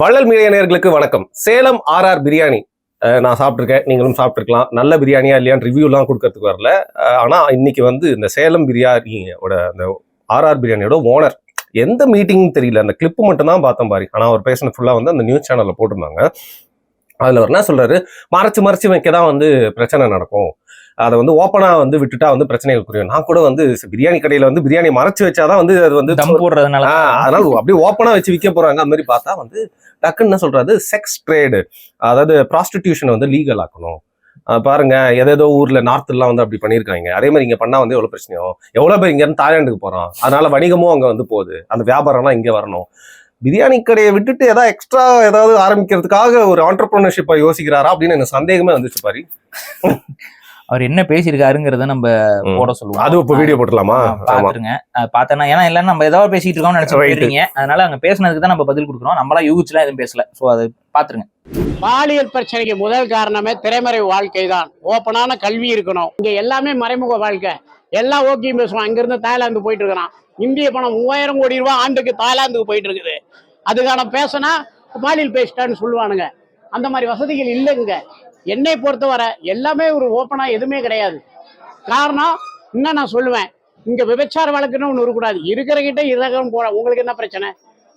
வள்ளல் மீடியா வணக்கம். சேலம் ஆர்ஆர் பிரியாணி நான் சாப்பிட்ருக்கேன் நீங்களும் சாப்பிட்ருக்கலாம் நல்ல பிரியாணியா இல்லையான்னு ரிவ்யூலாம் கொடுக்கறதுக்கு வரல. ஆனால் இன்னைக்கு வந்து இந்த சேலம் பிரியாணியோட அந்த ஆர்ஆர் பிரியாணியோட ஓனர் எந்த மீட்டிங் தெரியல. அந்த கிளிப்பு மட்டும் தான் பார்த்தேன் பாரு. ஆனால் அவர் பேசின ஃபுல்லாக வந்து அந்த நியூஸ் சேனலில் போட்டிருந்தாங்க. அதில் அவர் என்ன சொல்கிறாரு மறைச்சு மறைச்சு வைக்க தான் வந்து பிரச்சனை நடக்கும். அதை வந்து ஓப்பனா வந்து விட்டுட்டா வந்து பிரச்சனைகள் புரியும் நான் கூட வந்து பிரியாணி கடையில வந்து பிரியாணி மறைச்சு வச்சாதான் வந்து அது வந்து தம் போடுறதுனால அதனால அப்படியே ஓப்பனா வச்சு விற்க போறாங்க. அந்த மாதிரி பார்த்தா வந்து டக்குன்னு என்ன சொல்றாரு செக்ஸ் ட்ரேடு அதாவது ப்ராஸ்டிடியூஷனை வந்து லீகல் ஆக்கணும். பாருங்க எதேதோ ஊர்ல நார்த்லாம் வந்து அப்படி பண்ணியிருக்காங்க. அதே மாதிரி இங்க பண்ணா வந்து எவ்வளவு பிரச்சனையும் எவ்வளவு பேர் இங்க இருந்து தாய்லாந்துக்கு போறோம். அதனால வணிகமும் அங்க வந்து போகுது. அந்த வியாபாரம்லாம் இங்க வரணும். பிரியாணி கடையை விட்டுட்டு ஏதாவது எக்ஸ்ட்ரா ஏதாவது ஆரம்பிக்கிறதுக்காக ஒரு ஆண்டர்பிரினர்ஷிப்பை யோசிக்கிறாரா அப்படின்னு எனக்கு சந்தேகமே வந்துச்சு பாரு. அவர் என்ன பேசியிருக்காருங்கிறத நம்ம. போட சொல்லுவோம். அது இப்போ வீடியோ போட்டுலாமா பாத்துருங்க. பார்த்தேன்னா ஏன்னா எல்லாம் நம்ம ஏதாவது பேசிட்டு இருக்கோம்னு நினைச்சு Right. போயிருங்க அதனால அங்க பேசுனதுக்கு தான் நம்ம பதில் கொடுக்குறோம். நம்மளா யூகிச்சுலாம் எதுவும் பேசல. சோ அது பாத்துருங்க. பாலியல் பிரச்சனைக்கு முதல் காரணமே திரைமறை வாழ்க்கை தான் ஓப்பனான கல்வி இருக்கணும். இங்க எல்லாமே மறைமுக வாழ்க்கை. எல்லாம் ஓகே பேசுவான். இங்கிருந்து தாய்லாந்து போயிட்டு இருக்கிறான். இந்திய பணம் மூவாயிரம் கோடி ரூபாய் ஆண்டுக்கு தாய்லாந்துக்கு போயிட்டு இருக்குது. அதுக்கான பேசினா பாலியல் பேசிட்டான்னு சொல்லுவானுங்க. அந்த மாதிரி வசதிகள் இல்லைங்க. என்னை பொறுத்தவரை எல்லாமே ஒரு ஓப்பனா எதுவுமே கிடையாது. காரணம் இன்னும் நான் சொல்லுவேன். இங்க விபச்சார வழக்குன்னு ஒன்று இருக்கக்கூடாது. இருக்கிறகிட்ட இரகம் போட உங்களுக்கு என்ன பிரச்சனை?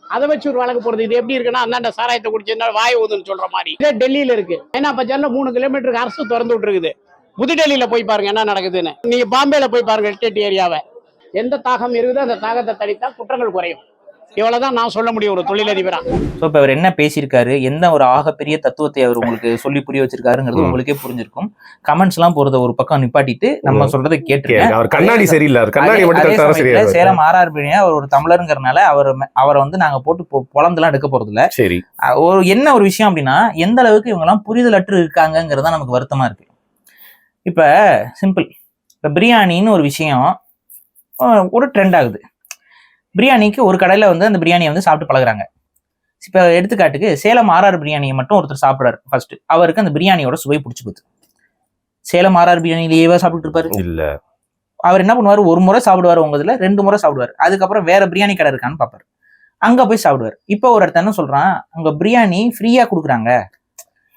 அதை வச்சு ஒரு வழக்கு போகிறது இது எப்படி இருக்குன்னா அந்தாண்ட சாராயத்தை குடிச்சிருந்தா வாய் ஊதுன்னு சொல்ற மாதிரி. இதே டெல்லியில இருக்கு. ஏன்னா பஜார்ல மூணு கிலோமீட்டருக்கு அரசு திறந்து விட்டுருக்குது. புதுடெல்லியில் போய் பாருங்க என்ன நடக்குதுன்னு. நீங்க பாம்பேல போய் பாருங்க எஸ்டேட் ஏரியாவை எந்த தாகம் இருக்குதோ அந்த தாகத்தை தடித்தா குற்றங்கள் குறையும். இவ்வளவுதான் நான் சொல்ல முடியும் ஒரு தொழிலதிபரா. சோ இப்ப அவர் என்ன பேசியிருக்காரு எந்த ஒரு ஆகப்பெரிய தத்துவத்தை அவர் உங்களுக்கு சொல்லி புரிய வச்சிருக்காருங்கிறது. உங்களுக்கே புரிஞ்சிருக்கும். கமெண்ட்ஸ் எல்லாம் போறத ஒரு பக்கம் நிப்பாட்டிட்டு நம்ம. சொல்றதை கேட்டுருங்க. கேளுங்க. அவர் கண்ணாடி சரியில்லை கண்ணாடி மட்டும் சேலம் ஆர்ஆர் பிரியாணி அவர் ஒரு தமிழருங்கிறனால அவர் அவரை வந்து நாங்க போட்டு பொ- பொளந்துலாம் எடுக்க போறது இல்ல சரி ஒரு என்ன ஒரு விஷயம் அப்படின்னா எந்த அளவுக்கு இவங்க எல்லாம் புரிதல் அற்று இருக்காங்கிறது நமக்கு வருத்தமா இருக்கு. இப்ப சிம்பிள் இப்ப பிரியாணின்னு ஒரு விஷயம் ஒரு ட்ரெண்ட் ஆகுது. பிரியாணிக்கு ஒரு கடையில வந்து அந்த பிரியாணியை வந்து சாப்பிட்டு பழகுறாங்க. இப்ப எடுத்துக்காட்டுக்கு சேலம் ஆர்ஆர் பிரியாணியை மட்டும் ஒருத்தர் சாப்பிடுறாரு. ஃபர்ஸ்ட் அவருக்கு அந்த பிரியாணியோட சுவை பிடிச்சி போகுது சேலம் ஆர்ஆர் பிரியாணிலேயே சாப்பிட்டு இருப்பாரு. இல்ல. அவர் என்ன பண்ணுவார்? ஒரு முறை சாப்பிடுவார் உங்க இதுல ரெண்டு முறை சாப்பிடுவார். அதுக்கப்புறம் வேற பிரியாணி கடை இருக்கான்னு பார்ப்பாரு அங்க போய் சாப்பிடுவார். இப்போ ஒரு இடத்த என்ன சொல்றான்? அங்க பிரியாணி ஃப்ரீயா கொடுக்குறாங்க.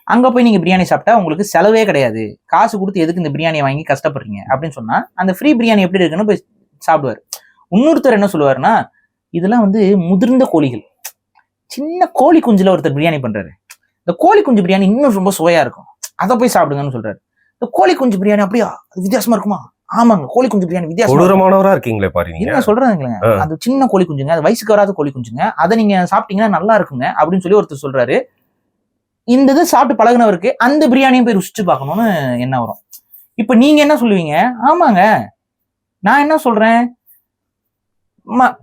அங்க போய் நீங்க பிரியாணி சாப்பிட்டா உங்களுக்கு செலவே கிடையாது. காசு கொடுத்து எதுக்கு இந்த பிரியாணியை வாங்கி கஷ்டப்படுறீங்க? அப்படின்னு சொன்னா அந்த ஃப்ரீ பிரியாணி எப்படி இருக்குன்னு போய் சாப்பிடுவார். இன்னொருத்தர் என்ன சொல்லுவாருன்னா இதெல்லாம் வந்து முதிர்ந்த கோழிகள். சின்ன கோழி குஞ்சுல ஒருத்தர் பிரியாணி பண்றாரு. இந்த கோழி குஞ்சு பிரியாணி இன்னும் ரொம்ப சுவையா இருக்கும். அதை போய் சாப்பிடுங்கன்னு சொல்றாரு. இந்த கோழி குஞ்சு பிரியாணி அப்படியா? அது வித்தியாசமா இருக்குமா? ஆமாங்க கோழி குஞ்சு பிரியாணி வித்தியாசமா இருக்கும். கொடூரமானவரா இருக்கீங்களே பாருங்க என்ன சொல்றாங்களேங்க. அது சின்ன கோழி குஞ்சுங்க அது வயசுக்கு வராத கோழி குஞ்சுங்க. அதை நீங்க சாப்பிட்டீங்கன்னா நல்லா இருக்குங்க அப்படின்னு சொல்லி ஒருத்தர் சொல்றாரு. இந்த இது சாப்பிட்டு பழகுனவருக்கு அந்த பிரியாணியும் போய் ருசிச்சு பார்க்கணும்னு என்ன வரும். இப்ப நீங்க என்ன சொல்லுவீங்க? ஆமாங்க நான் என்ன சொல்றேன்? ம-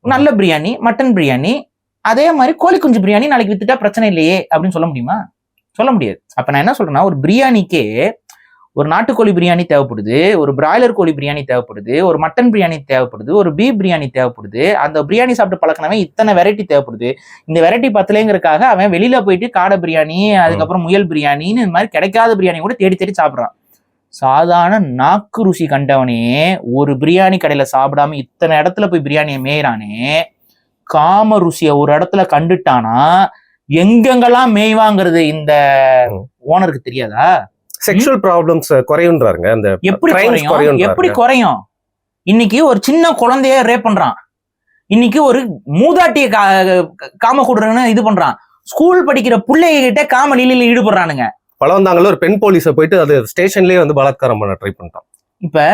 நல்ல பிரியாணி மட்டன் பிரியாணி அதே மாதிரி கோழி குஞ்சு பிரியாணி நாளைக்கு வித்துட்டா பிரச்சனை இல்லையே அப்படின்னு சொல்ல முடியுமா? சொல்ல முடியாது. அப்ப நான் என்ன சொல்றேன்னா ஒரு பிரியாணிக்கே ஒரு நாட்டுக்கோழி பிரியாணி தேவைப்படுது ஒரு பிராய்லர் கோழி பிரியாணி தேவைப்படுது ஒரு மட்டன் பிரியாணி தேவைப்படுது ஒரு பீப் பிரியாணி தேவைப்படுது அந்த பிரியாணி சாப்பிட்டு பழக்கினவன் இத்தனை வெரைட்டி தேவைப்படுது. இந்த வெரைட்டி பத்தலைங்கிறதுக்காக அவன் வெளியில போயிட்டு காடை பிரியாணி அதுக்கப்புறம் முயல் பிரியாணின்னு இந்த மாதிரி கிடைக்காத பிரியாணி கூட தேடி தேடி சாப்பிட்றான். சாதாரண நாக்கு ருசி கண்டவனே ஒரு பிரியாணி கடையில சாப்பிடாம இத்தனை இடத்துல போய் பிரியாணியை மேய்றானே காம ருசியை ஒரு இடத்துல கண்டுட்டானா எங்கெங்கெல்லாம் மேய்வாங்கிறது இந்த. ஓனருக்கு தெரியாதா? செக்ஷுவல் ப்ராப்ளம்ஸ் குறையுன்றாருங்க. அந்த எப்படி குறையும். எப்படி குறையும்? இன்னைக்கு ஒரு சின்ன குழந்தைய ரேப் பண்றான். இன்னைக்கு ஒரு மூதாட்டிய கா- காம கொடுறன்னு இது பண்றான். ஸ்கூல் படிக்கிற பிள்ளைங்க கிட்ட காம லீலையில ஈடுபடுறானுங்க. பழவந்தாங்கல ஒரு பெண் போலீஸை போயிட்டு அது ஸ்டேஷன்லயே வந்து பலாத்காரம் பண்ண ட்ரை பண்ணிட்டான். இப்ப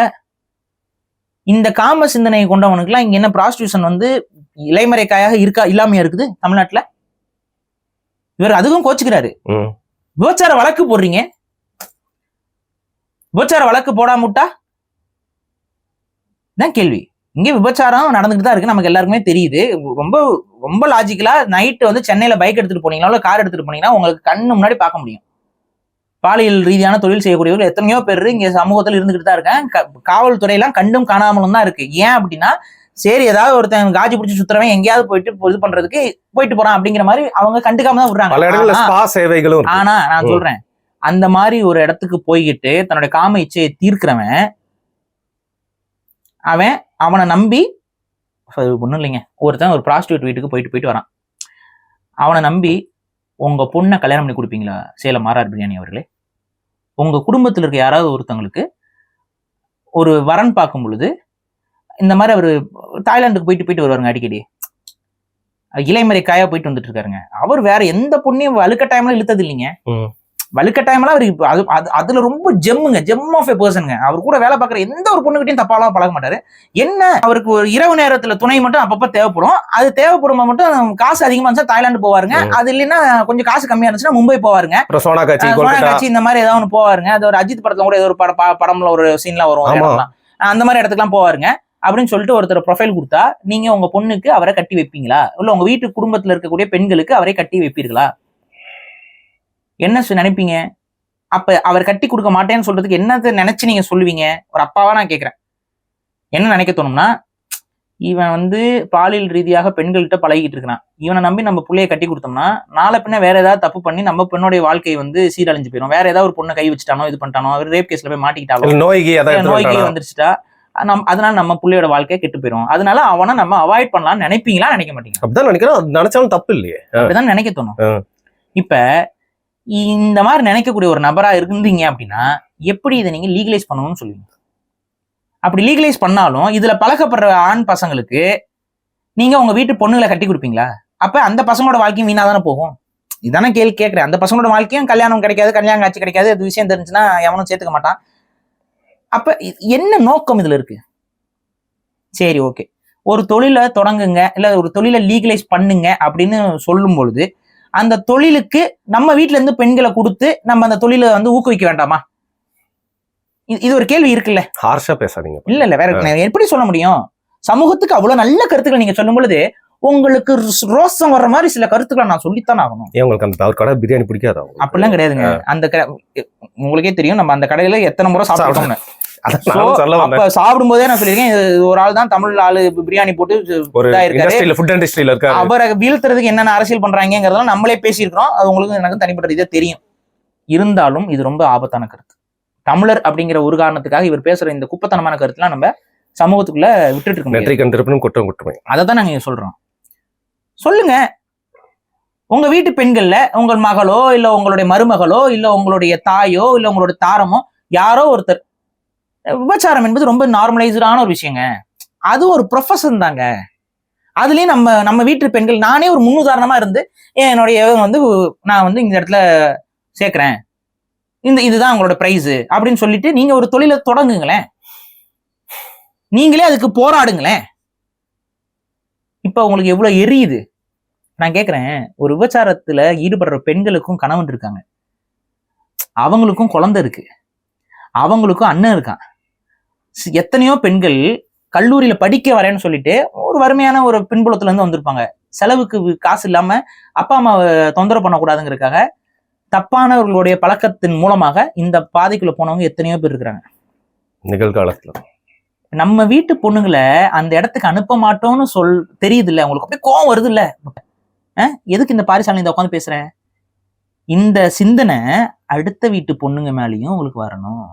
இந்த காம சிந்தனை கொண்டவனுக்குலாம் இங்க என்ன ப்ராஸ்டியூஷன் வந்து இலைமறைக்காயாக இருக்கா இல்லாமையா இருக்குது தமிழ்நாட்டுல? இவர் அதுவும் கோச்சுக்கிறாரு. விபச்சார வழக்கு போடுறீங்க. விபச்சார வழக்கு போடாம விட்டா? தான் கேள்வி. இங்க விபச்சாரம் நடந்துட்டு தான் இருக்கு. நமக்கு எல்லாருக்குமே தெரியுது. ரொம்ப ரொம்ப லாஜிக்கலா நைட்டு வந்து சென்னையில பைக் எடுத்துட்டு போனீங்களா இல்ல கார் எடுத்துட்டு போனீங்கன்னா உங்களுக்கு கண்ணு முன்னாடி பார்க்க முடியும். பாலியல் ரீதியான தொழில் செய்யக்கூடியவர்கள் எத்தனையோ பேர் இங்க சமூகத்தில் இருந்துகிட்டு தான் இருக்காங்க காவல்துறையெல்லாம் கண்டும் காணாமலும் தான் இருக்கு. ஏன் அப்படின்னா சரி ஏதாவது ஒருத்தன் காஜி பிடிச்சி சுத்துறவன் எங்கேயாவது போயிட்டு இது பண்றதுக்கு போயிட்டு போறான் அப்படிங்கிற மாதிரி அவங்க கண்டுக்காம தான் விடுறாங்க. சேவைகளும் ஆனா நான். சொல்றேன். அந்த மாதிரி ஒரு இடத்துக்கு போய்கிட்டு தன்னுடைய காம இச்சையை தீர்க்கிறவன் அவன் அவனை நம்பி ஒன்றும் இல்லைங்க. ஒருத்தன் ஒரு ப்ராஸ்டியூட் வீட்டுக்கு போயிட்டு போயிட்டு வரான். அவனை நம்பி உங்க பொண்ணை கல்யாணம் பண்ணி கொடுப்பீங்களா? சேலம் மாரார் பிரியாணி அவர்களே. உங்க குடும்பத்தில் இருக்க யாராவது ஒருத்தவங்களுக்கு ஒரு வரன் பார்க்கும் பொழுது இந்த மாதிரி அவர் தாய்லாந்துக்கு போயிட்டு போயிட்டு வருவாருங்க அடிக்கடி. இளைமறை காயா போயிட்டு வந்துட்டு இருக்காருங்க. அவர் வேற எந்த பொண்ணையும் அழுக்க டைம்ல இழுத்தது இல்லைங்க ம். வழுக்க டைம்ல அவர் இப்ப அது அது- அதுல ரொம்ப ஜெம்முங்க ஜெம் ஆஃப் எ பர்சனுங்க அவர் கூட வேலை பார்க்குற எந்த ஒரு பொண்ணுகிட்டையும் தப்பாலாம் பழக மாட்டாரு. என்ன அவருக்கு ஒரு இரவு நேரத்துல துணை மட்டும் அப்பப்ப தேவைப்படும். அது தேவைப்படும் மட்டும் காசு அதிகமா இருந்துச்சா தாய்லாந்து போவாருங்க. அது இல்லைன்னா கொஞ்சம் காசு கம்மியா இருந்துச்சுன்னா மும்பை போவாருங்க. சோனா காட்சி இந்த மாதிரி ஏதாவது ஒன்று போவாருங்க. அது ஒரு அஜித் படத்துல கூட ஏதோ ஒரு பட படம்ல ஒரு சீன்லாம் வரும் அந்த மாதிரி இடத்துக்குலாம் போவாருங்க. அப்படின்னு சொல்லிட்டு ஒருத்தர் ப்ரொஃபைல் கொடுத்தா நீங்க உங்க பொண்ணுக்கு அவரை கட்டி வைப்பீங்களா? இல்ல உங்க வீட்டு குடும்பத்துல இருக்கக்கூடிய பெண்களுக்கு அவரை கட்டி வைப்பீர்களா? என்ன நினைப்பீங்க? அப்ப அவர் கட்டி கொடுக்க மாட்டேன்னு சொல்றதுக்கு என்னத்தை நினைச்சு நீங்க சொல்லுவீங்க? ஒரு அப்பாவா நான் கேக்குறேன். என்ன நினைக்க தோணும்னா இவன் வந்து பாலியல் ரீதியாக பெண்கள்கிட்ட பழகிட்டு இருக்கிறான். இவனை நம்பி நம்ம புள்ளைய கட்டி கொடுத்தோம்னா நாளை பின்ன வேற ஏதாவது தப்பு பண்ணி நம்ம பெண்ணுடைய வாழ்க்கை வந்து சீரழிஞ்சு போயிடும் வேற ஏதாவது ஒரு பொண்ணை கை வச்சுட்டானோ இது பண்ணிட்டானோ அவர் ரேப் கேஸ்ல போய் மாட்டிக்கிட்டாலோ இல்ல நோய்க்கு நோய்க்கு வந்துருச்சுட்டா நம் அதனால நம்ம புள்ளையோட வாழ்க்கை கெட்டு போயிடும் அதனால அவனை நம்ம அவாய்ட் பண்ணலாம்னு நினைப்பீங்களா நினைக்க மாட்டீங்க. அப்படிதான் நினைக்கிறேன். அது நினைச்சாலும் தப்பு இல்லையே. அப்படிதான் நினைக்க தோணும். இப்ப இந்த மாதிரி நினைக்கக்கூடிய ஒரு நபரா இருந்தீங்க அப்படின்னா எப்படி இதை நீங்க லீகலைஸ் பண்ணணும்னு சொல்லுவீங்க? அப்படி லீகலைஸ் பண்ணாலும் இதுல பழக்கப்படுற ஆண் பசங்களுக்கு நீங்க உங்க வீட்டு பொண்ணுங்களை கட்டி கொடுப்பீங்களா? அப்ப அந்த பசங்களோட வாழ்க்கையும் வீணா தானே போகும்? இதானே கேள்வி கேட்கிறேன். அந்த பசங்களோட வாழ்க்கையும் கல்யாணம் கிடைக்காது கல்யாணம் காட்சி கிடைக்காது அது விஷயம் தெரிஞ்சுன்னா எவனும் சேர்த்துக்க மாட்டான். அப்ப என்ன நோக்கம் இதுல இருக்கு? சரி ஓகே ஒரு தொழிலை தொடங்குங்க இல்ல ஒரு தொழிலை லீகலைஸ் பண்ணுங்க அப்படின்னு சொல்லும் பொழுது அந்த தொழிலுக்கு நம்ம வீட்ல இருந்து பெண்களை கொடுத்து நம்ம அந்த தொழிலை வந்து ஊக்குவிக்க வேண்டாமா? இது- ஒரு கேள்வி இருக்குல்ல? ஹார்ஷா பேசாதீங்க. இல்ல இல்ல வேற எப்படி சொல்ல முடியும்? சமூகத்துக்கு அவ்வளவு நல்ல கருத்துக்களை நீங்க சொல்லும் பொழுது உங்களுக்கு ரோசம் வர்ற மாதிரி சில கருத்துக்களை நான் சொல்லித்தான் ஆகணும். ஏன் உங்களுக்கு அந்த கடை பிரியாணி பிடிக்காதா? அப்படிலாம் கிடையாதுங்க. அந்த உங்களுக்கே தெரியும். நம்ம அந்த கடையில எத்தனை முறை சாப்பிட்டோம்னு சாப்பிடும் போதே நான் சொல்லியிருக்கேன் இது ஒரு ஆள் தான் தமிழ் ஆளு பிரியாணி போட்டு ஒரு இதா. இண்டஸ்ட்ரியில ஃபுட் இண்டஸ்ட்ரியில இருக்காரு. அவரை வீழ்த்துறதுக்கு என்னென்ன அரசியல் பண்றாங்கிறதெல்லாம் நம்மளே பேசியிருக்கிறோம். அது உங்களுக்கு எனக்கு தனிப்பட்ட ரீதியா தெரியும். இருந்தாலும் இது ரொம்ப ஆபத்தான கருத்து. தமிழர் அப்படிங்கிற ஒரு காரணத்துக்காக இவர் பேசுற இந்த குப்பத்தனமான கருத்துலாம் நம்ம சமூகத்துக்குள்ள விட்டுட்டு இருக்க முடியாது நெற்றி கண்டிருப்பனும் குற்றம் குற்றமே அதை தான் நாங்க சொல்றோம். சொல்லுங்க. உங்க வீட்டு பெண்கள்ல உங்கள் மகளோ இல்ல உங்களுடைய மருமகளோ இல்ல உங்களுடைய தாயோ இல்ல உங்களுடைய தாரமோ யாரோ ஒருத்தர் விபச்சாரம் என்பது ரொம்ப நார்மலைஸ்டான ஒரு விஷயங்க. அது ஒரு ப்ரொஃபஷன் தாங்க. அதுலேயும் நம்ம நம்ம வீட்டு பெண்கள் நானே ஒரு முன்னுதாரணமா இருந்து ஏன் என்னுடைய வந்து நான் வந்து இந்த இடத்துல சேர்க்குறேன். இந்த இதுதான் உங்களோட ப்ரைஸு அப்படின்னு சொல்லிட்டு நீங்க ஒரு தொழிலை தொடங்குங்களேன். நீங்களே அதுக்கு போராடுங்களேன். இப்போ உங்களுக்கு எவ்வளோ எரியுது? நான் கேட்குறேன் ஒரு விபச்சாரத்தில் ஈடுபடுற பெண்களுக்கும் கணவன் இருக்காங்க. அவங்களுக்கும் குழந்தை இருக்கு. அவங்களுக்கும் அண்ணன் இருக்கான். எத்தனையோ பெண்கள் கல்லூரியில படிக்க வரேன்னு சொல்லிட்டு ஒரு வறுமையான ஒரு பின்புலத்துல இருந்து வந்திருப்பாங்க. செலவுக்கு காசு இல்லாம அப்பா அம்மாவை தொந்தரவு பண்ணக்கூடாதுங்கிறதுக்காக தப்பானவர்களுடைய பழக்கத்தின் மூலமாக இந்த பாதைக்குள்ள போனவங்க எத்தனையோ பேர் இருக்கிறாங்க. நிகழ்காலத்துல. நம்ம வீட்டு பொண்ணுங்களை அந்த இடத்துக்கு அனுப்ப மாட்டோம்னு சொல் தெரியுது இல்ல உங்களுக்கு அப்படியே கோவம் வருது இல்ல எதுக்கு இந்த பாரிசாலை இந்த உட்காந்து பேசுறேன் இந்த சிந்தனை அடுத்த வீட்டு பொண்ணுங்க மேலயும் உங்களுக்கு வரணும்.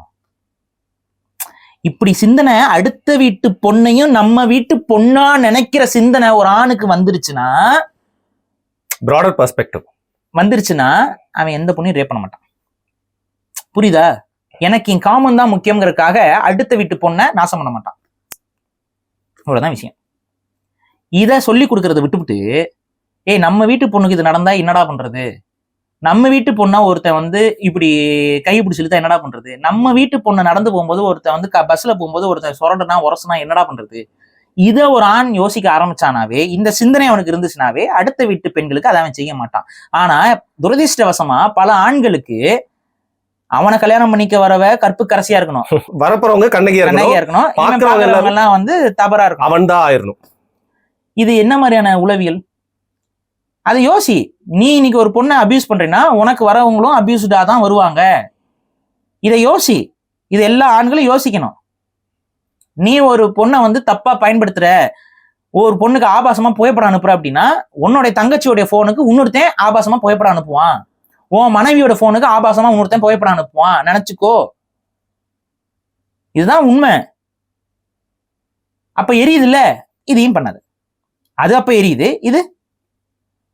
இப்படி சிந்தனை அடுத்த வீட்டு பொண்ணையும் நம்ம வீட்டு பொண்ணா நினைக்கிற சிந்தனை ஒரு ஆணுக்கு வந்துருச்சுன்னா பிராடர் பெர்ஸ்பெக்டிவ் வந்துருச்சுன்னா அவன் எந்த பொண்ணையும் ரேப் பண்ண மாட்டான். புரியுதா? எனக்கு என் காமன் தான் முக்கியங்கிறதுக்காக அடுத்த வீட்டு பொண்ணை நாசம் பண்ண மாட்டான். இவ்வளவுதான் விஷயம். இதை சொல்லி கொடுக்கறத விட்டுவிட்டு ஏய் நம்ம வீட்டு பொண்ணுக்கு இது நடந்தா என்னடா பண்றது? நம்ம வீட்டு பொண்ணா ஒருத்தன் வந்து இப்படி கை பிடிச்சி இழுத்தா என்னடா பண்றது? நம்ம வீட்டு பொண்ணை நடந்து போகும்போது ஒருத்தன் வந்து பஸ்ல போகும்போது ஒருத்தன் சொரண்டனா உரசனா என்னடா பண்றது? இதை ஒரு ஆண் யோசிக்க ஆரம்பிச்சானாவே இந்த சிந்தனை அவனுக்கு இருந்துச்சுனாவே அடுத்த வீட்டு பெண்களுக்கு அதை அவன் செய்ய மாட்டான். ஆனா துரதிர்ஷ்டவசமா பல ஆண்களுக்கு அவனை கல்யாணம் பண்ணிக்க வரவ கற்பு கரசியா இருக்கணும். வரப்போறவங்க கண்ணகியா கண்ணகியா இருக்கணும். எல்லாம் வந்து தவறா இருக்கணும். அவன் தான் ஆயிரணும். இது என்ன மாதிரியான உளவியல்? அதை யோசி. நீ இன்னைக்கு ஒரு பொண்ணை அபியூஸ் பண்றீன்னா உனக்கு வரவங்களும் அபியூஸ்டா தான் வருவாங்க. இதை யோசி. இது எல்லா ஆண்களும் யோசிக்கணும். நீ ஒரு பொண்ணை வந்து தப்பா பயன்படுத்துற ஒரு பொண்ணுக்கு ஆபாசமா புகைப்படம் அனுப்புற அப்படின்னா உன்னோட தங்கச்சியோடைய போனுக்கு இன்னொருத்தன் ஆபாசமா புகைப்படம் அனுப்புவான். உன் மனைவியோட போனுக்கு ஆபாசமா இன்னொருத்தன் புகைப்படம் அனுப்புவான். நினைச்சுக்கோ. இதுதான் உண்மை. அப்ப எரியுது இல்ல இதையும் பண்ணாது. அது அப்ப எரியுது. இது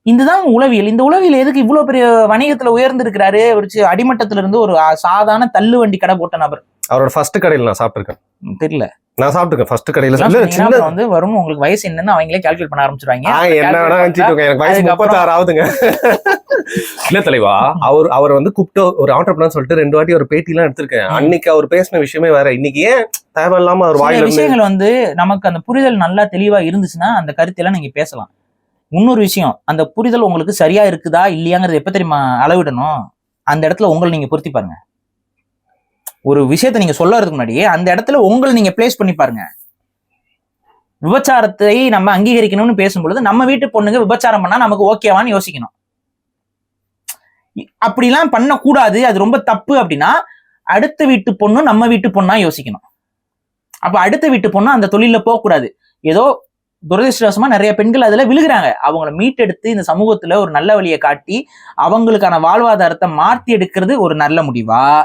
இதுதான் உளவியல். இந்த உளவியல் எதுக்கு இவ்வளவு பெரிய வணிகத்துல உயர்ந்து இருக்கிறாரு ஒரு அடிமட்டத்துல இருந்து ஒரு சாதாரண தள்ளு வண்டி கடை போட்ட நபர். அவரோட ஃபர்ஸ்ட் கடையில் நான் சாப்பிட்டிருக்கேன். தெரியல. நான் சாப்பிட்டிருக்கேன். ஃபர்ஸ்ட் கடையில சின்ன வந்து வரும் உங்களுக்கு வயசு என்னன்னு அவங்களே கால்குலேட் பண்ண ஆரம்பிச்சிருவாங்க. என்ன வேணா இருக்கேன். எனக்கு வயசு அதுக்கப்புறம் முப்பத்தாறு ஆகுதுங்க. இல்ல தலைவா அவர் அவர் வந்து கூப்பிட்டு ஒரு ஆண்டர்பனர் சொல்லிட்டு ரெண்டு வாட்டி ஒரு பேட்டி எல்லாம் எடுத்திருக்கேன். அன்னைக்கு அவர் பேசின விஷயமே வேற. இன்னைக்கு ஏன் தேவையில்லாம அவர் வாயில விஷயங்கள் வந்து நமக்கு அந்த புரிதல் நல்லா தெளிவா இருந்துச்சுன்னா அந்த கருத்தெல்லாம் நீங்க பேசலாம். இன்னொரு விஷயம் அந்த புரிதல் உங்களுக்கு சரியா இருக்குதா இல்லையாங்கிறது எப்ப தெரியுமா அளவிடணும்? அந்த இடத்துல உங்களை நீங்க பொருத்தி பாருங்க. ஒரு விஷயத்தை நீங்க சொல்லறதுக்கு முன்னாடியே அந்த இடத்துல உங்களை நீங்க பிளேஸ் பண்ணி பாருங்க. விபச்சாரத்தை நம்ம அங்கீகரிக்கணும்னு பேசும்பொழுது நம்ம வீட்டு பொண்ணுங்க விபச்சாரம் பண்ணா நமக்கு ஓகேவான்னு யோசிக்கணும். அப்படிலாம் பண்ணக்கூடாது அது ரொம்ப தப்பு அப்படின்னா அடுத்த வீட்டு பொண்ணும் நம்ம வீட்டு பொண்ணா யோசிக்கணும். அப்ப அடுத்த வீட்டு பொண்ணு அந்த தொழில போகக்கூடாது. ஏதோ துரதிருஷ்டவசமா நிறைய பெண்கள் அதுல விழுகிறாங்க. அவங்கள மீட்டெடுத்து இந்த சமூகத்துல ஒரு நல்ல வழியை காட்டி அவங்களுக்கான வாழ்வாதாரத்தை மாத்தி எடுக்கிறது ஒரு நல்ல முடிவா?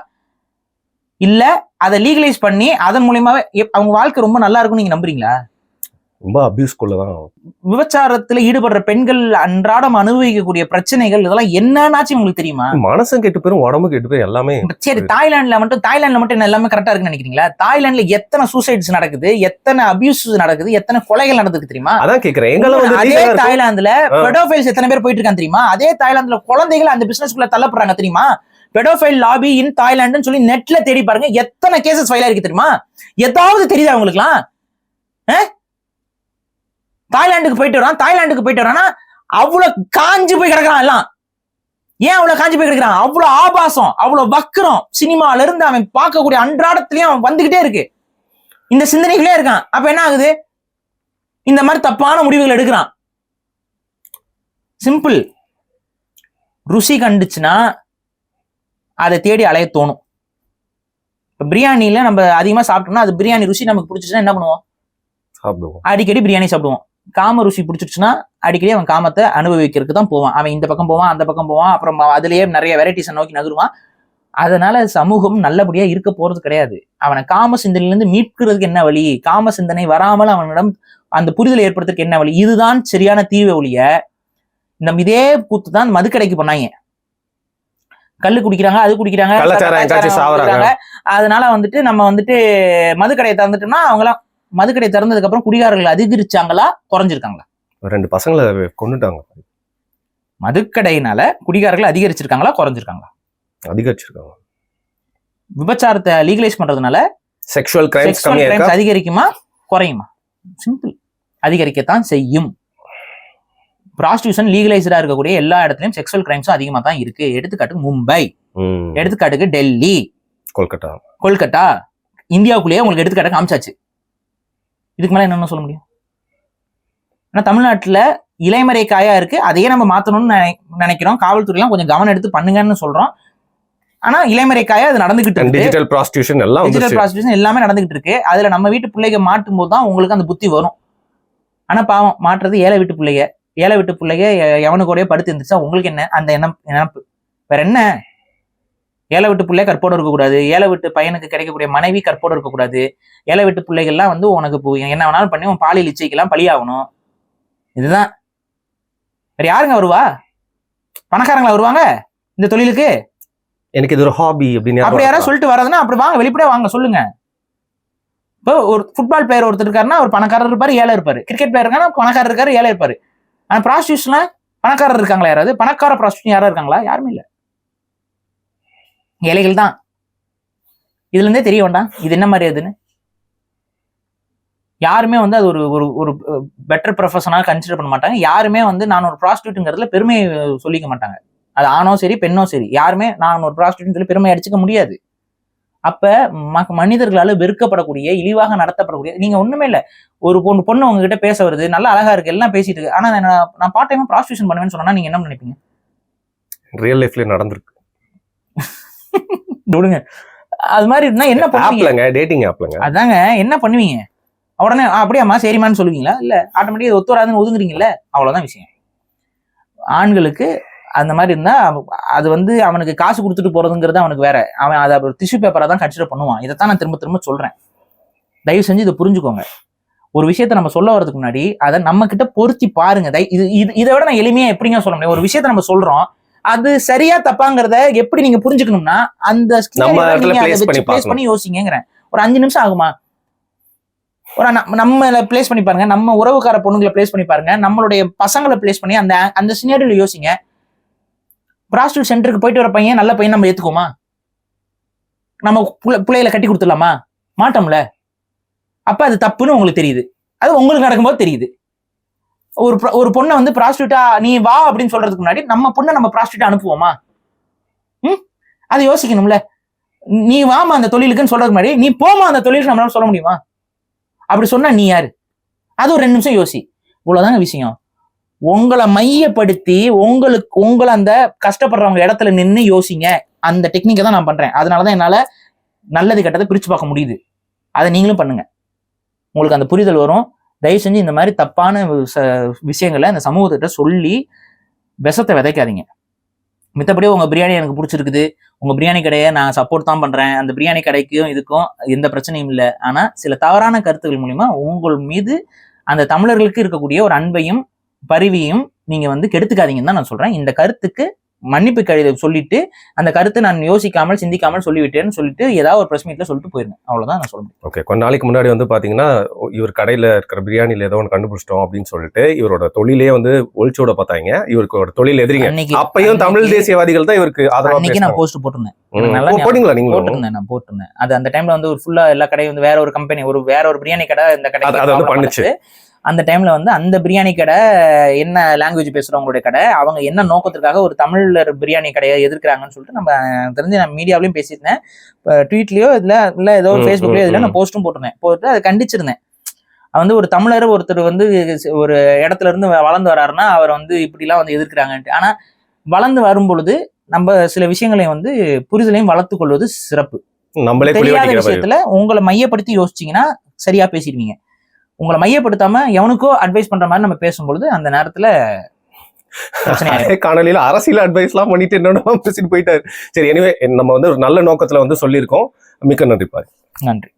இல்ல அதை லீகலைஸ் பண்ணி அதன் மூலியமாவே எப்- அவங்க வாழ்க்கை ரொம்ப நல்லா இருக்கும்னு நீங்க நம்புறீங்களா? ரொம்ப அபியூஸ் தான் விபச்சாரத்துல ஈடுபடுற பெண்கள் அன்றாடம் அனுபவிக்கக்கூடிய பிரச்சனைகள் இதெல்லாம் என்னன்னாச்சும் உங்களுக்கு தெரியுமா? மனசும் கெட்டு போயிரும் உடம்பு கெட்டு போயிரும் எல்லாமே சரி தாய்லாந்துல மட்டும் தாய்லாந்துல மட்டும் என்ன எல்லாமே கரெக்டா இருக்குன்னு நினைக்கிறீங்களா? தாய்லாந்துல எத்தனை சூசைட்ஸ் நடக்குது எத்தனை அபியூஸ் நடக்குது எத்தனை கொலைகள் நடக்குது தெரியுமா? அதான் கேக்குறேன். அதே. தாய்லாந்துல. பெடோஃபைல்ஸ் எத்தனை பேர் போயிட்டு இருக்காங்க தெரியுமா? அதே தாய்லாந்துல குழந்தைகள் அந்த பிசினஸ்க்குள்ள தள்ளப்படுறாங்க தெரியுமா? பெடோஃபைல் லாபி இன் தாய்லாந்துன்னு சொல்லி நெட்ல தேடி பாருங்க எத்தனை கேசஸ் ஃபைல் ஆயிருக்கு தெரியுமா? ஏதாவது தெரியுதா உங்களுக்குலாம் தாய்லாந்துக்கு போயிட்டு வரான் தாய்லாந்துக்கு போயிட்டு வரானா அவ்வளவு காஞ்சு போய் கிடக்குறான் எல்லாம். ஏன் அவ்வளவு காஞ்சு போய் கிடக்குறான்? அவ்வளவு ஆபாசம் அவ்வளவு வக்கரம். சினிமால இருந்து அவன் பார்க்கக்கூடிய அன்றாடத்திலயும் அவன் வந்துகிட்டே இருக்கு. இந்த சிந்தனைகளே இருக்கான். அப்ப என்ன ஆகுது? இந்த மாதிரி தப்பான முடிவுகள் எடுக்கிறான். சிம்பிள். ருசி கண்டுச்சுன்னா அதை தேடி அலைய தோணும். இப்ப பிரியாணியில நம்ம அதிகமா சாப்பிட்டோம்னா அது பிரியாணி ருசி நமக்கு பிடிச்சிச்சுன்னா என்ன பண்ணுவோம்? சாப்பிடுவோம். அடிக்கடி பிரியாணி சாப்பிடுவோம். காம ருசி பிடிச்சிருச்சுன்னா அடிக்கடி அவன் காமத்தை அனுபவிக்கிறதுக்கு தான் போவான். அவன் இந்த பக்கம் போவான் அந்த பக்கம் போவான் அப்புறம் அதுலயே நிறைய வெரைட்டிஸை நோக்கி நகருவான். அதனால சமூகம் நல்லபடியா இருக்க போறது கிடையாது. அவனை காம சிந்தனையிலிருந்து மீட்கிறதுக்கு என்ன வழி? காம சிந்தனை வராமல் அவனிடம் அந்த புரிதலை ஏற்படுத்துறதுக்கு என்ன வழி? இதுதான் சரியான தீர்வு ஒழிய இந்த இதே கூத்து தான் மதுக்கடைக்கு பண்ணாங்க கல்லு குடிக்கிறாங்க அது குடிக்கிறாங்க. அதனால வந்துட்டு நம்ம வந்துட்டு மதுக்கடையை திறந்துட்டோம்னா அவங்களாம் மதுக்கடை திறந்ததுக்கு அப்புறம் குடிகாரர்கள் அதிகரிச்சாங்களா குறைஞ்சிருக்காங்களா? ரெண்டு பசங்களை கொண்டுட்டாங்க மதுக்கடையினால குடிகாரர்கள் அதிகரிச்சிருக்காங்களா குறைஞ்சிருக்காங்களா? அதிகரிச்சிருக்காங்க. விபச்சாரத்தை லீகலைஸ் பண்றதுனால செக்ஷுவல் கிரைம்ஸ் அதிகரிக்குமா குறையுமா? சிம்பிள் அதிகரிக்கத்தான் செய்யும். ப்ராஸ்டியூஷன் லீகலைஸ்டா இருக்கக்கூடிய எல்லா இடத்துலயும் செக்ஷுவல் கிரைம்ஸும் அதிகமா தான் இருக்கு. எடுத்துக்காட்டுக்கு மும்பை. எடுத்துக்காட்டுக்கு டெல்லி. கொல்கட்டா. கொல்கட்டா. இந்தியாவுக்குள்ளேயே உங்களுக்கு எடுத்துக்காட்ட காமிச்சாச்சு. இதுக்கு மேல என்னென்ன சொல்ல முடியும்? ஆனா தமிழ்நாட்டுல இலைமறை காயா இருக்கு. அதையே நம்ம மாத்தணும்னு நினை- நினைக்கிறோம். காவல்துறையெல்லாம் கொஞ்சம் கவனம் எடுத்து பண்ணுங்கன்னு சொல்றோம். ஆனா இலைமறை காயா அது நடந்துகிட்டு இருக்கு. டிஜிட்டல் ப்ராஸ்டியூஷன் எல்லாம் டிஜிட்டல் ப்ராஸ்டியூஷன் எல்லாமே நடந்துகிட்டு இருக்கு. அதுல நம்ம வீட்டு பிள்ளைங்க மாட்டும் போது தான் உங்களுக்கு அந்த புத்தி வரும். ஆனா பாவம் மாட்டுறது ஏழை வீட்டு பிள்ளைங்க. ஏழை வீட்டு பிள்ளைங்க எவனுக்கூடயே படுத்து இருந்துச்சா உங்களுக்கு என்ன? அந்த எண்ணம் நினப்பு வேற என்ன? ஏழை வீட்டு பிள்ளை கற்போடு இருக்கக்கூடாது. ஏழை வீட்டு பையனுக்கு கிடைக்கக்கூடிய மனைவி கற்போடு இருக்கக்கூடாது. ஏழை வீட்டு பிள்ளைகள்லாம் வந்து உனக்கு என்ன வேணாலும் பண்ணி உன் பாலியல் இச்சைக்கெல்லாம் பலியாகணும். இதுதான். வேற யாருங்க வருவா? பணக்காரங்களா வருவாங்க இந்த தொழிலுக்கு? எனக்கு இது ஒரு ஹாபி அப்படின்னு அப்படி யாராவது சொல்லிட்டு வரதுன்னா அப்படி வாங்க வெளிப்படையா வாங்க சொல்லுங்க. இப்போ ஒரு ஃபுட்பால் பிளேயர் ஒருத்தர் இருக்காருன்னா ஒரு பணக்காரர் இருப்பாரு ஏழை இருப்பாரு. கிரிக்கெட் பிளேயர் இருக்காருன்னா பணக்காரர் இருக்காரு ஏழை இருப்பாரு. ஆனா ப்ராஸ்டியூஷன்ல பணக்காரர் இருக்காங்களா யாராவது? பணக்கார ப்ராஸ்டியூஷன் யாராவது இருக்காங்களா? யாருமே இல்ல. ஏழைகள் தான் இதுல இருந்தே தெரிய வேண்டாம் இது என்ன மாதிரி அதுன்னு. யாருமே வந்து அது ஒரு ஒரு ஒரு பெட்டர் ப்ரொஃபஷனாக கன்சிடர் பண்ண மாட்டாங்க. யாருமே வந்து நான் ஒரு ப்ராஸ்டியூட்டுங்கிறதுல பெருமை சொல்லிக்க மாட்டாங்க. அது ஆணோ சரி பெண்ணோ சரி. யாருமே நான் ஒரு ப்ராஸ்டியூட்னு சொல்லி பெருமை அடிச்சுக்க முடியாது. அப்ப ம- மனிதர்களால வெறுக்கப்படக்கூடிய இழிவாக நடத்தப்படக்கூடிய நீங்க ஒண்ணுமே இல்ல. ஒரு பொண்ணு பொண்ணு உங்ககிட்ட பேச வருது நல்லா அழகா இருக்கு எல்லாம் பேசிட்டு இருக்கு. ஆனா நான் நான் பார்ட் டைம் ப்ராஸ்டியூஷன் பண்ணுவேன்னு சொன்னா நீங்க என்ன நினைப்பீங்க? ரியல் லைஃப்ல நடந்திருக்கு. விடுங்க. அது மாதிரி இருந்தா என்ன பண்ணுவீங்க? டேட்டிங் ஆப்லங்க அதாங்க என்ன பண்ணுவீங்க? உடனே "ஆ, அப்படியாம்மா சரிம்மான்னு சொல்லுவீங்களா? இல்ல ஆட்டோமேட்டிக்கா ஒத்து வராதுன்னு ஒதுங்குறீங்கல்ல? அவ்வளவுதான் விஷயம். ஆண்களுக்கு அந்த மாதிரி இருந்தா அது வந்து அவனுக்கு காசு கொடுத்துட்டு போறதுங்கிறது அவனுக்கு வேற. அவன் அதை ஒரு டிஷ்யூ பேப்பரா தான் கன்சிடர் பண்ணுவான். இதைத்தான் நான் திரும்ப திரும்ப சொல்றேன். தயவு செஞ்சு இதை புரிஞ்சுக்கோங்க. ஒரு விஷயத்த நம்ம சொல்ல வரதுக்கு முன்னாடி அதை நம்ம கிட்ட பொருத்தி பாருங்க. தை- இது இது இதை விட நான் எளிமையா எப்படிங்க சொல்ல முடியும்? ஒரு விஷயத்த நம்ம சொல்றோம் அது சரியா தப்பாங்கிறத எப்படி நீங்க புரிஞ்சுக்கணும்னா அந்த வச்சு பண்ணி யோசிங்கிறேன் ஒரு அஞ்சு நிமிஷம் ஆகுமா? ஒரு நம்ம- பிளேஸ் பண்ணி பாருங்க. நம்ம உறவுக்கார பொண்ணுங்களை பிளேஸ் பண்ணி பாருங்க. நம்மளுடைய பசங்களை பிளேஸ் பண்ணி அந்த அந்த சினாரியோல யோசிங்க. ப்ராஸ்டியூட் சென்டருக்கு போயிட்டு வர பையன் நல்ல பையன் நம்ம ஏத்துக்குவோமா? நம்ம புள்ள- பிள்ளைகளை கட்டி கொடுத்துடலாமா? மாட்டோம்ல. அப்ப அது தப்புன்னு உங்களுக்கு தெரியுது. அது உங்களுக்கு நடக்கும்போது தெரியுது. ஒரு ஒரு பொண்ணை வந்து ப்ராஸ்டியூட்டா நீ வா அப்படின்னு சொல்றதுக்கு முன்னாடி நம்ம பொண்ணை நம்ம ப்ராஸ்டியூட்டா அனுப்புவோமா? ம்? அதை யோசிக்கணும்ல. நீ வாமா அந்த தொழிலுக்குன்னு சொல்றதுக்கு முன்னாடி நீ போமா அந்த தொழிலுக்கு நம்மளால சொல்ல முடியுமா? அப்படி சொன்னா நீ யாரு? அது ஒரு ரெண்டு நிமிஷம் யோசி. இவ்வளவுதாங்க விஷயம். உங்களை மையப்படுத்தி உங்களுக்கு உங்களை அந்த கஷ்டப்படுறவங்க இடத்துல நின்று யோசிங்க. அந்த டெக்னிக்கை தான் நான் பண்றேன். அதனாலதான் என்னால நல்லது கெட்டதை பிரிச்சு பார்க்க முடியுது. அதை நீங்களும் பண்ணுங்க. உங்களுக்கு அந்த புரிதல் வரும். தயவு செஞ்சு இந்த மாதிரி தப்பான ச- விஷயங்களை இந்த சமூகத்திட்ட சொல்லி விஷத்தை விதைக்காதீங்க. மித்தபடி உங்கள் பிரியாணி எனக்கு பிடிச்சிருக்குது. உங்கள் பிரியாணி கடையை நான் சப்போர்ட் தான் பண்ணுறேன் அந்த பிரியாணி கடைக்கும் இதுக்கும் எந்த பிரச்சனையும் இல்லை. ஆனால் சில தவறான கருத்துக்கள் மூலிமா உங்கள் மீது அந்த தமிழர்களுக்கு இருக்கக்கூடிய ஒரு அன்பையும் பருவியும் நீங்கள் வந்து கெடுத்துக்காதீங்கன்னு தான் நான் சொல்கிறேன் இந்த கருத்துக்கு மன்னிப்பு கடிதம் சொல்லிட்டு அந்த கருத்தை நான் யோசிக்காமல் சிந்திக்காமல் சொல்லிவிட்டேன்னு சொல்லிட்டு ஏதாவது ஒரு பிரஸ் மீட்ல சொல்லிட்டு போயிருங்க அவ்வளவுதான் நான் சொல்ல முடியும். ஓகே கொஞ்ச நாளைக்கு முன்னாடி வந்து பாத்தீங்கன்னா இவர் கடையில இருக்கிற பிரியாணில ஏதோ ஒன்று கண்டுபிடிச்சிட்டோம் அப்படின்னு சொல்லிட்டு இவரோட தொழிலே வந்து ஒழிச்சோட பார்த்தாங்க. இவருக்கு ஒரு தொழில் எதிரிங்க. அப்பயும் தமிழ் தேசியவாதிகள் தான் இவருக்கு அன்னைக்கு நான். போஸ்ட் போட்டிருந்தேன். நல்லா போட்டீங்களா நீங்களும்? போட்டிருந்தேன் நான் போட்டிருந்தேன். அது அந்த டைம்ல வந்து ஒரு ஃபுல்லா எல்லா கடையும் வந்து வேற ஒரு கம்பெனி ஒரு வேற ஒரு பிரியாணி கடை இந்த கடை அது- அது வந்து பண்ணுச்சு. அந்த டைம்ல வந்து அந்த பிரியாணி கடை என்ன லாங்குவேஜ் பேசுறவங்களுடைய கடை அவங்க என்ன நோக்கத்திற்காக ஒரு தமிழர் பிரியாணி கடையை எதிர்க்கிறாங்கன்னு சொல்லிட்டு நம்ம தெரிஞ்சு நான் மீடியாவிலையும் பேசியிருந்தேன். ட்வீட்லயோ இதுல இல்ல ஏதோ ஃபேஸ்புக்லயோ இதுல. நான் போஸ்ட்டும் போட்டிருந்தேன். போட்டு அதை கண்டிச்சிருந்தேன். வந்து ஒரு தமிழர் ஒருத்தர் வந்து ஒரு இடத்துல இருந்து வளர்ந்து வராருன்னா அவர் வந்து இப்படிலாம் வந்து எதிர்க்கிறாங்கன்ட்டு. ஆனா வளர்ந்து வரும் பொழுது நம்ம சில விஷயங்களை வந்து புரிதலையும் வளர்த்துக் கொள்வது சிறப்பு. தெரியாத விஷயத்துல உங்களை மையப்படுத்தி யோசிச்சீங்கன்னா சரியா பேசிடுவீங்க. உங்களை மையப்படுத்தாம எவனுக்கோ அட்வைஸ் பண்ற மாதிரி நம்ம பேசும்பொழுது அந்த நேரத்துல காணொலியில அரசியல் அட்வைஸ் எல்லாம் பண்ணிட்டு என்னென்ன பேசிட்டு போயிட்டாரு. சரி எனிவே நம்ம வந்து ஒரு நல்ல நோக்கத்துல வந்து சொல்லியிருக்கோம். மிக்க நன்றி பாரு நன்றி.